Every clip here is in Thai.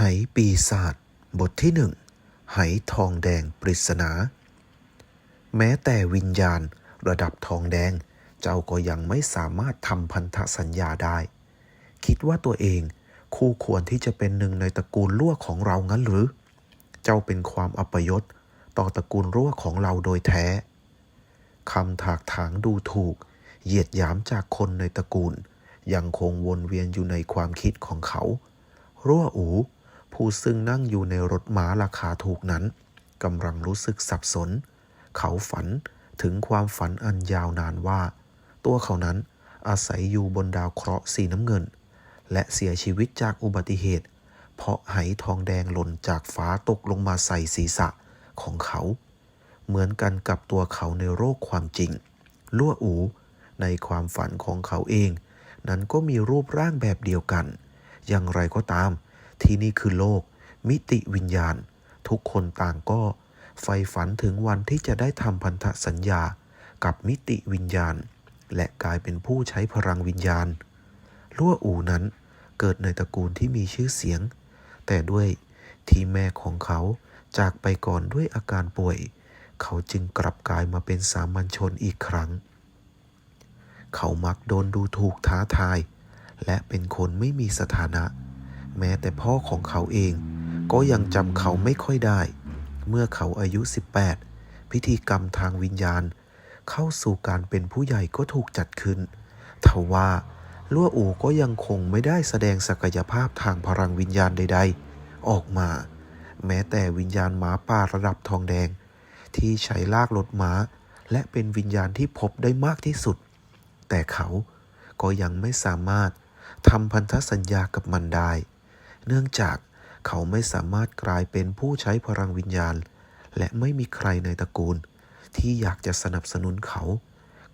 ไหปีศาจบทที่หนึ่งไหทองแดงปริศนา แม้แต่วิญญาณระดับทองแดง เจ้าก็ยังไม่สามารถทำพันธสัญญาได้ คิดว่าตัวเองคู่ควรที่จะเป็นหนึ่งในตระกูลลั่วของเรางั้นหรือ เจ้าเป็นความอัปยศต่อตระกูลรั่วของเราโดยแท้คำถากถางดูถูก เหยียดหยามจากคนในตระกูล ยังคงวนเวียนอยู่ในความคิดของเขา รั่วอู ผู้ซึ่งนั่งอยู่ในรถม้าราคาถูกนั้นกำลังรู้สึกสับสน เขาฝันถึงความฝันอันยาวนานว่า ตัวเขานั้นอาศัยอยู่บนดาวเคราะห์สีน้ำเงิน และเสียชีวิตจากอุบัติเหตุ เพราะไหทองแดงหล่นจากฟ้าตกลงมาใส่ศีรษะของเขา เหมือนกันกับตัวเขาในโรคความจริง ลั่วอู ในความฝันของเขาเอง นั้นก็มีรูปร่างแบบเดียวกัน อย่างไรก็ตาม ที่นี่คือโลก มิติวิญญาณ ทุกคนต่างก็ใฝ่ฝันถึงวันที่จะได้ทำพันธสัญญากับมิติวิญญาณ และกลายเป็นผู้ใช้พลังวิญญาณลั่วอูนั้นเกิดในตระกูลที่มีชื่อเสียง แต่ด้วยที่แม่ของเขาจากไปก่อนด้วยอาการป่วย เขาจึงกลับกลายมาเป็นสามัญชนอีกครั้ง เขามักโดนดูถูกท้าทาย และเป็นคนไม่มีสถานะ แม้แต่พ่อของเขาเอง ก็ยังจำเขาไม่ค่อยได้ เมื่อเขาอายุ 18 พิธีกรรมทางวิญญาณ เข้าสู่การเป็นผู้ใหญ่ก็ถูกจัดขึ้นทว่าลั่วอูก็ยังคงไม่ได้แสดงศักยภาพทางพลังวิญญาณใด ๆ ออกมา แม้แต่วิญญาณหมาป่าระดับทองแดง ที่ใช้ลากรถม้าและเป็นวิญญาณที่พบได้มากที่สุด แต่เขาก็ยังไม่สามารถทำพันธสัญญากับมันได้ เนื่องจากเขาไม่สามารถกลายเป็นผู้ใช้พลังวิญญาณ และไม่มีใครในตระกูล ที่อยากจะสนับสนุนเขา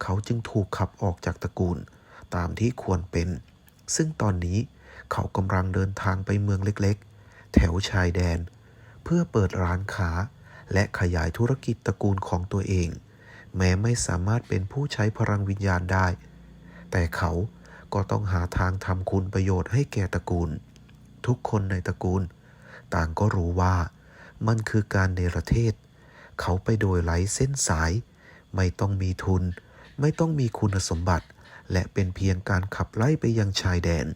เขาจึงถูกขับออกจากตระกูลตามที่ควรเป็น ซึ่งตอนนี้เขากำลังเดินทางไปเมืองเล็กๆ แถวชายแดน เพื่อเปิดร้านค้า และขยายธุรกิจตระกูลของตัวเอง แม้ไม่สามารถเป็นผู้ใช้พลังวิญญาณได้ แต่เขาก็ต้องหาทางทำคุณประโยชน์ให้แก่ตระกูล ทุกคนในตระกูล ต่างก็รู้ว่ามันคือการเนรเทศ เขาไปโดยไร้เส้นสาย ไม่ต้องมีทุน ไม่ต้องมีคุณสมบัติ และเป็นเพียงการขับไล่ไปยังชายแดน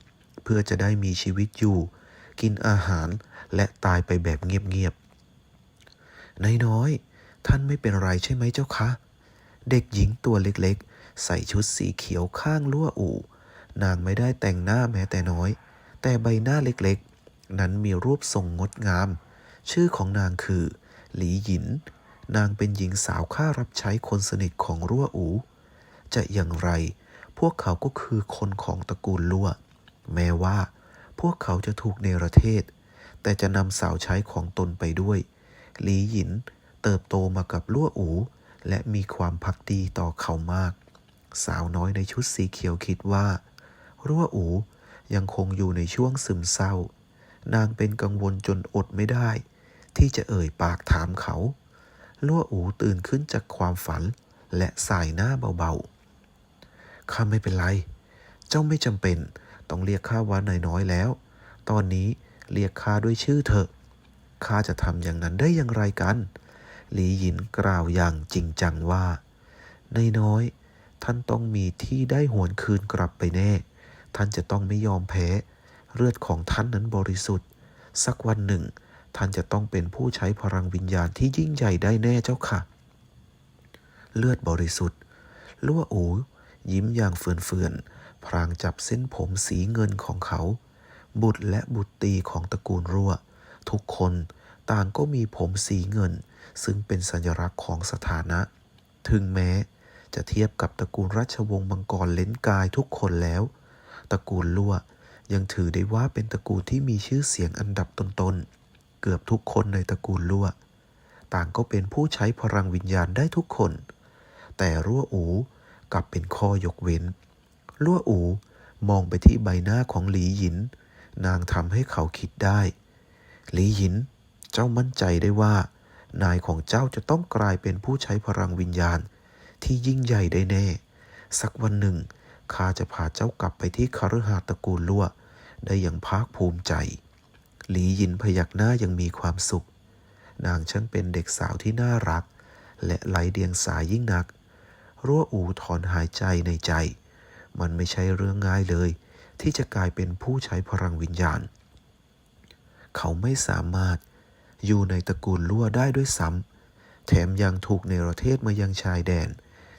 เพื่อจะได้มีชีวิตอยู่ กินอาหารและตายไปแบบเงียบๆนายน้อย ท่านไม่เป็นไรใช่ไหมเจ้าคะ เด็กหญิงตัวเล็กๆ ใส่ชุดสีเขียวข้างลั่วอู่ นางไม่ได้แต่งหน้าแม้แต่น้อย แต่ใบหน้าเล็กๆ นั้นมีรูปทรงงดงาม ชื่อของนางคือ หลีหยิน นางเป็นหญิงสาวข้ารับใช้คนสนิทของรั่วอู จะอย่างไร พวกเขาก็คือคนของตระกูลลั่ว แม้ว่า พวกเขาจะถูกเนรเทศ แต่จะนำสาวใช้ของตนไปด้วย หลีหยินเติบโตมากับลั่วอู และมีความพักดีต่อเขามาก สาวน้อยในชุดสีเขียวคิดว่า รั่วอู ยังคงอยู่ในช่วงซึมเศร้า นางเป็นกังวลจนอดไม่ได้ ที่จะเอ่ยปากถามเขา ลั่วอูตื่นขึ้นจากความฝัน และสายหน้าเบาๆ ข้าไม่เป็นไร เจ้าไม่จำเป็น ต้องเรียกข้าว่านายน้อยแล้ว ตอนนี้เรียกข้าด้วยชื่อเถอะ ข้าจะทำอย่างนั้นได้อย่างไรกัน หลีหยินกล่าวอย่างจริงจังว่านายน้อย ท่านต้องมีที่ได้หวนคืนกลับไปแน่ ท่านจะต้องไม่ยอมแพ้ เลือดของท่านนั้นบริสุทธิ์ สักวันหนึ่ง ท่านจะต้องเป็นผู้ใช้พลังวิญญาณที่ยิ่งใหญ่ได้แน่เจ้าค่ะ เลือดบริสุทธิ์ลั่วอูยิ้มอย่างเฟื่อนๆ พรางจับเส้นผมสีเงินของเขา บุตรและบุตรตีของตระกูลรั่ว ทุกคนต่างก็มีผมสีเงิน ซึ่งเป็นสัญลักษณ์ของสถานะ ถึงแม้จะเทียบกับตระกูลราชวงศ์มังกรเล้นกายทุกคนแล้ว ตระกูลลั่ว ยังถือได้ว่าเป็นตระกูลที่มีชื่อเสียงอันดับต้นๆ เกือบทุกคนในตระกูลลั่ว ต่างก็เป็นผู้ใช้พลังวิญญาณได้ทุกคน แต่รั่วอูกลับเป็นข้อยกเว้น ลั่วอูมองไปที่ใบหน้าของหลีหยิน นางทำให้เขาคิดได้ หลีหยิน เจ้ามั่นใจได้ว่า นายของเจ้าจะต้องกลายเป็นผู้ใช้พลังวิญญาณที่ยิ่งใหญ่ได้แน่ สักวันหนึ่ง ข้าจะพาเจ้ากลับไปที่คฤหาสน์ตระกูลลั่ว ได้อย่างภาคภูมิใจ หลียินพยักหน้ายังมีความสุข นางช่างเป็นเด็กสาวที่น่ารัก และไหลเดียงสายิ่งนัก รั่วอูถอนหายใจในใจ มันไม่ใช่เรื่องง่ายเลย ที่จะกลายเป็นผู้ใช้พลังวิญญาณ เขาไม่สามารถอยู่ในตระกูลลั่วได้ด้วยซ้ำแถมยังถูกในประเทศมายังชายแดน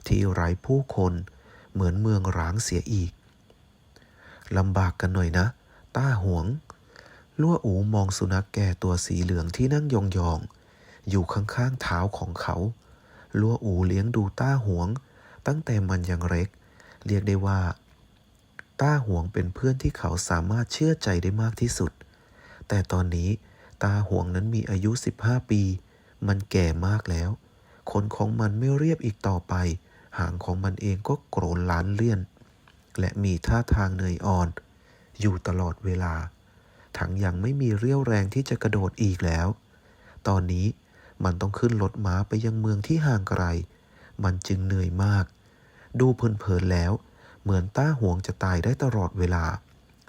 ที่ไร้ผู้คน เหมือนเมืองร้างเสียอีกลำบากกันหน่อยนะ ต้าหวง ลั่วอูมองสุนัขแก่ตัวสีเหลืองที่นั่งยองๆ อยู่ข้างๆเท้าของเขา ลั่วอูเลี้ยงดูต้าหวง ตั้งแต่มันยังเล็ก เรียกได้ว่า ต้าหวงเป็นเพื่อนที่เขาสามารถเชื่อใจได้มากที่สุด แต่ตอนนี้ตาหวงนั้นมีอายุ 15 ปี มันแก่มากแล้ว ขนของมันไม่เรียบอีกต่อไป หางของมันเองก็โกรนล้านเลี่ยนและมีท่าทางเหนื่อยอ่อน อยู่ตลอดเวลา ทั้งยังไม่มีเรี่ยวแรงที่จะกระโดดอีกแล้ว ตอนนี้มันต้องขึ้นรถม้าไปยังเมืองที่ห่างไกล มันจึงเหนื่อยมาก ดูเพลินๆแล้ว เหมือนต้าห่วงจะตายได้ตลอดเวลา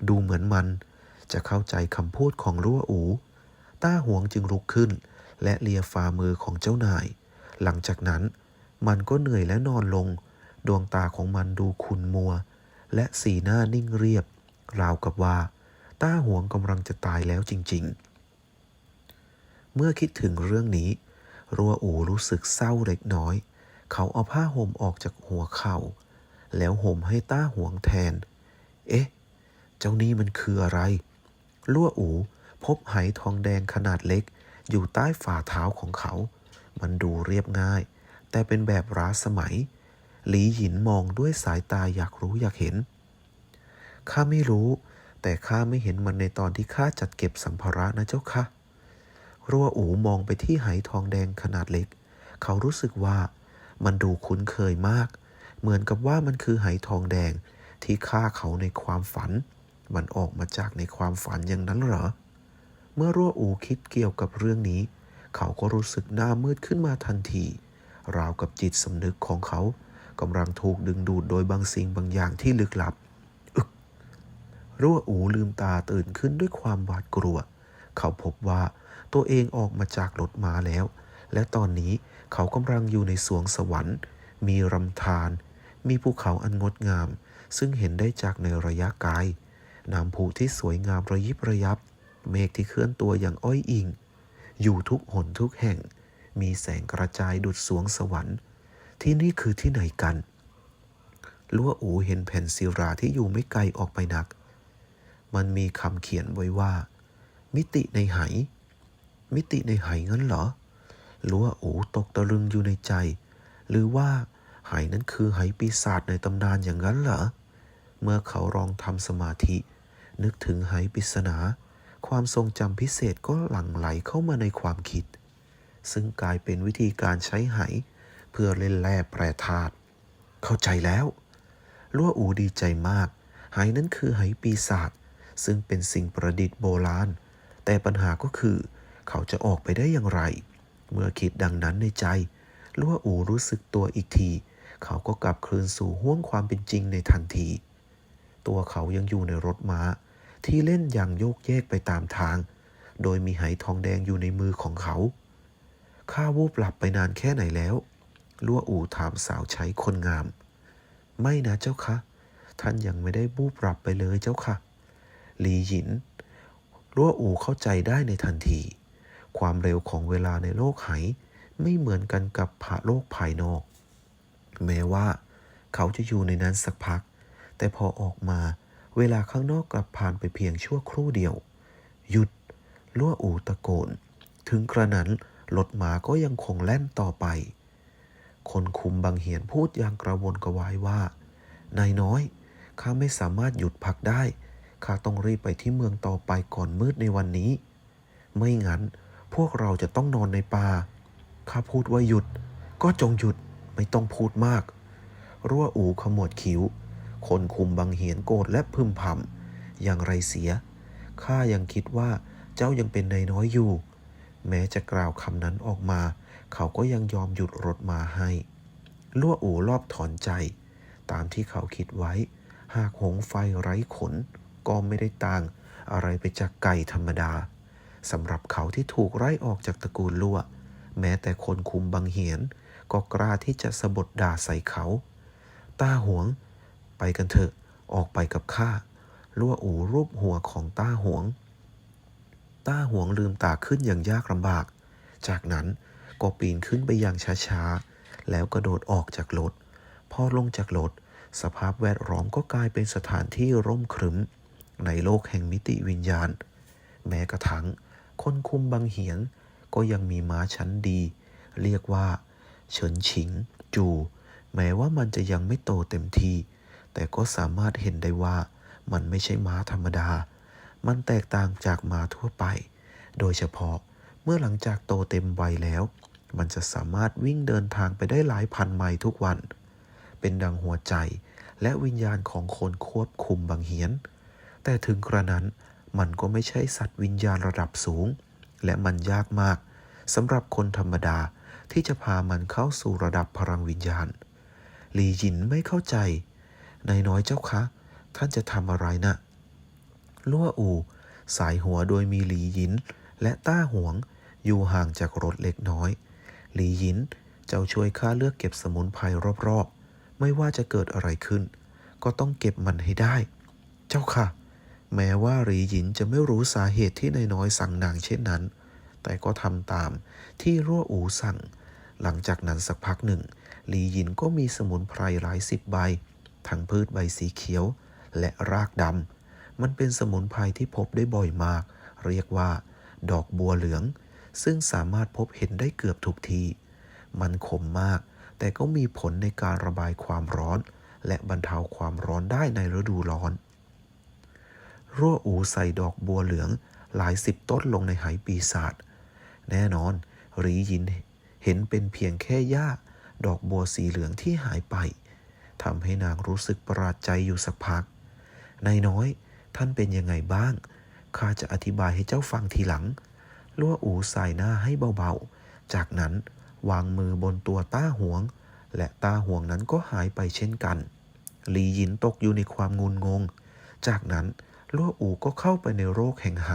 ดูเหมือนมันจะเข้าใจคำพูดของรั่วอูต้าหวงจึงลุกขึ้น และเลียฝ่ามือของเจ้านาย หลังจากนั้น มันก็เหนื่อยและนอนลง ดวงตาของมันดูขุ่นมัว และสีหน้านิ่งเรียบ ราวกับว่า ต้าหวงกำลังจะตายแล้วจริง ๆ เมื่อคิดถึงเรื่องนี้ รัวอูรู้สึกเศร้าเล็กน้อย เขาเอาผ้าห่มออกจากหัวเข่า แล้วห่มให้ต้าหวงแทน เอ๊ะ เจ้านี่มันคืออะไรลั่วอูพบไหทองแดงขนาดเล็กอยู่ใต้ฝ่าเท้าของเขา มันดูเรียบง่าย แต่เป็นแบบร้าสมัย หลีหยินมองด้วยสายตาอยากรู้อยากเห็น ข้าไม่รู้ แต่ข้าไม่เห็นมันในตอนที่ข้าจัดเก็บสัมภาระนะเจ้าค่ะ รัวอูมองไปที่ไหทองแดงขนาดเล็ก เขารู้สึกว่ามันดูคุ้นเคยมาก เหมือนกับว่ามันคือไหทองแดงที่ฆ่าเขาในความฝัน มันออกมาจากในความฝันอย่างนั้นเหรอ เมื่อรั่วอูคิดเกี่ยวกับเรื่องนี้ เขาก็รู้สึกหน้ามืดขึ้นมาทันที ราวกับจิตสำนึกของเขากำลังถูกดึงดูดโดยบางสิ่งบางอย่างที่ลึกลับ อึกรั่วอูลืมตาตื่นขึ้นด้วยความหวาดกลัว เขาพบว่าตัวเองออกมาจากรถม้าแล้ว และตอนนี้เขากำลังอยู่ในสวงสวรรค์ มีรำธาร มีภูเขาอันงดงาม ซึ่งเห็นได้จากในระยะไกลน้ำพุที่สวยงามระยิบระยับ เมฆที่เคลื่อนตัวอย่างอ้อยอิง อยู่ทุกหนทุกแห่ง มีแสงกระจายดุดสวงสวรรค์ ที่นี่คือที่ไหนกันลัวอูเห็นแผ่นศิราที่อยู่ไม่ไกลออกไปนัก มันมีคำเขียนไว้ว่า มิติในไห มิติในไหงั้นเหรอลัวอูตกตะลึงอยู่ในใจ หรือว่าไหนั้นคือไหปีศาจในตำนานอย่างนั้นเหรอ เมื่อเขาลองทำสมาธิ นึกถึงไหปริศนา ความทรงจำพิเศษก็หลั่งไหลเข้ามาในความคิด ซึ่งกลายเป็นวิธีการใช้ไหเพื่อเล่นแร่แปรธาตุเข้าใจแล้วลั่วอูดีใจมาก ไหนั้นคือไหปีศาจซึ่งเป็นสิ่งประดิษฐ์โบราณ แต่ปัญหาก็คือ เขาจะออกไปได้อย่างไร เมื่อคิดดังนั้นในใจลั่วอูรู้สึกตัวอีกที เขาก็กลับคืนสู่ห้วงความเป็นจริงในทันที ตัวเขายังอยู่ในรถม้า ที่เล่นอย่างโยกเยกไปตามทาง โดยมีไหทองแดงอยู่ในมือของเขา ข้าวูบหลับไปนานแค่ไหนแล้วลั่วอูถามสาวใช้คนงาม ไม่นะเจ้าคะ ท่านยังไม่ได้บูบหลับไปเลยเจ้าค่ะ หลีหยินลั่วอูเข้าใจได้ในทันที ความเร็วของเวลาในโลกไหไม่เหมือนกันกับผาโลกภายนอก แม้ว่า เขาจะอยู่ในนั้นสักพัก แต่พอออกมา เวลาข้างนอกกลับผ่านไปเพียงชั่วครู่เดียว หยุดลั่วอูตะโกน ถึงกระนั้น รถหมาก็ยังคงแล่นต่อไป คนคุมบางเหียนพูดอย่างกระวนกระวายว่านายน้อย ข้าไม่สามารถหยุดพักได้ ข้าต้องรีบไปที่เมืองต่อไปก่อนมืดในวันนี้ ไม่งั้นพวกเราจะต้องนอนในป่า ข้าพูดว่าหยุด ก็จงหยุด ไม่ต้องพูดมาก รั่วอูขมวดคิ้ว คนคุมบางเหียนโกรธและพึมพำอย่างไรเสีย ข้ายังคิดว่าเจ้ายังเป็นนายน้อยอยู่ แม้จะกล่าวคำนั้นออกมา เขาก็ยังยอมหยุดรถมาให้ ลั่วอู่รอบถอนใจ ตามที่เขาคิดไว้ หากหงไฟไร้ขน ก็ไม่ได้ต่างอะไรไปจากไก่ธรรมดาสำหรับเขาที่ถูกไล่ออกจากตระกูลลั่ว แม้แต่คนคุมบังเหียน ก็กล้าที่จะสะบดด่าใส่เขา ต้าหวง ไปกันเถอะ ออกไปกับข้า ลั่วอู่รูปหัวของต้าหวง ต้าหวงลืมตาขึ้นอย่างยากลำบาก จากนั้นก็ปีนขึ้นไปอย่างช้าๆ แล้วกระโดดออกจากรถ พอลงจากรถ สภาพแวดล้อมก็กลายเป็นสถานที่ร่มครึ้ม ในโลกแห่งมิติวิญญาณ แม้กระทั่งคนคุมบังเหียน ก็ยังมีม้าชั้นดี เรียกว่า เฉินฉิง จู แม้ว่ามันจะยังไม่โตเต็มทีแต่ก็สามารถเห็นได้ว่ามันไม่ใช่ม้าธรรมดา มันแตกต่างจากมาทั่วไป โดยเฉพาะเมื่อหลังจากโตเต็มวัยแล้ว มันจะสามารถวิ่งเดินทางไปได้หลายพันไมล์ทุกวัน เป็นดังหัวใจและวิญญาณของคนควบคุมบังเหียน แต่ถึงกระนั้นมันก็ไม่ใช่สัตว์วิญญาณระดับสูง และมันยากมากสำหรับคนธรรมดาที่จะพามันเข้าสู่ระดับพลังวิญญาณ หลีหยินไม่เข้าใจ นายน้อยเจ้าคะ ท่านจะทำอะไรนะ ลั่วอูสายหัวโดยมีหลีหยิน และต้าหวง อยู่ห่างจากรถเล็กน้อย หลีหยิน เจ้าช่วยข้าเลือกเก็บสมุนไพรรอบๆ ไม่ว่าจะเกิดอะไรขึ้น ก็ต้องเก็บมันให้ได้ เจ้าค่ะ แม้ว่าหลีหยินจะไม่รู้สาเหตุที่นายน้อยสั่งนางเช่นนั้น แต่ก็ทำตามที่รั่วอูสั่ง หลังจากนั้นสักพักหนึ่ง หลีหยินก็มีสมุนไพรหลายสิบใบ ทั้งพืชใบสีเขียวและรากดำ มันเป็นสมุนไพรที่พบได้บ่อยมาก เรียกว่า ดอกบัวเหลือง ซึ่งสามารถพบเห็นได้เกือบทุกทีมันขมมาก แต่ก็มีผลในการระบายความร้อน และบรรเทาความร้อนได้ในฤดูร้อน รั่วอูใส่ดอกบัวเหลืองหลายสิบต้นลงในไหปีศาจแน่นอน หรียินเห็นเป็นเพียงแค่หญ้า ดอกบัวสีเหลืองที่หายไปทำให้นางรู้สึกประหลาดใจอยู่สักพัก นายน้อย ท่านเป็นยังไงบ้าง ข้าจะอธิบายให้เจ้าฟังทีหลัง ลั่วอูสายหน้าให้เบาๆ จากนั้นวางมือบนตัวต้าหวง และตาหวงนั้นก็หายไปเช่นกัน หลีหยินตกอยู่ในความงุนงง จากนั้นลั่วอูก็เข้าไปในโรคแห่งไห